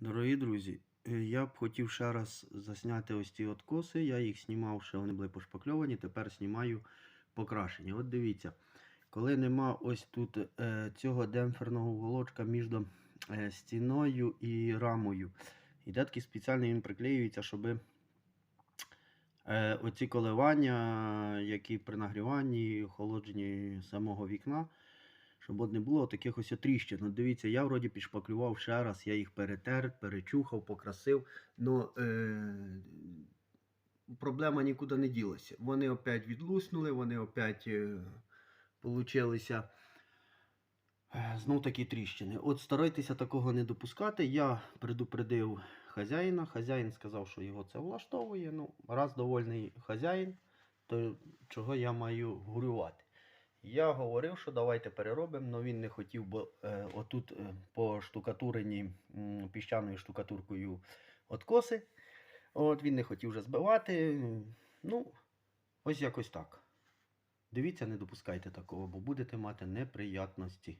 Дорогі друзі, е, я б хотів ще раз засняти ось ці откоси. Я їх знімав, ще вони були пошпакльовані, тепер знімаю покрашення. От дивіться, коли нема ось тут е, цього демпферного уголочка між е, стіною і рамою, йде такий спеціальний він приклеюється, щоб оці коливання, які при нагріванні охолодженні самого вікна, щоб от не було таких ось тріщин. От дивіться, я вроді підшпаклював ще раз, я їх перетер, перечухав, покрасив. Но е, проблема нікуди не ділася. Вони опять відлуснули, вони опять е, е, знов такі тріщини. От старайтеся такого не допускати. Я предупредив хазяїна. Хазяїн сказав, що його це влаштовує. Ну, раз довольний хазяїн, то чого я маю горювати? Я говорив, що давайте переробимо, але він не хотів, бо е, отут е, по штукатурені м, піщаною штукатуркою откоси. От він не хотів вже збивати. Ну, ось якось так. Дивіться, не допускайте такого, бо будете мати неприятності.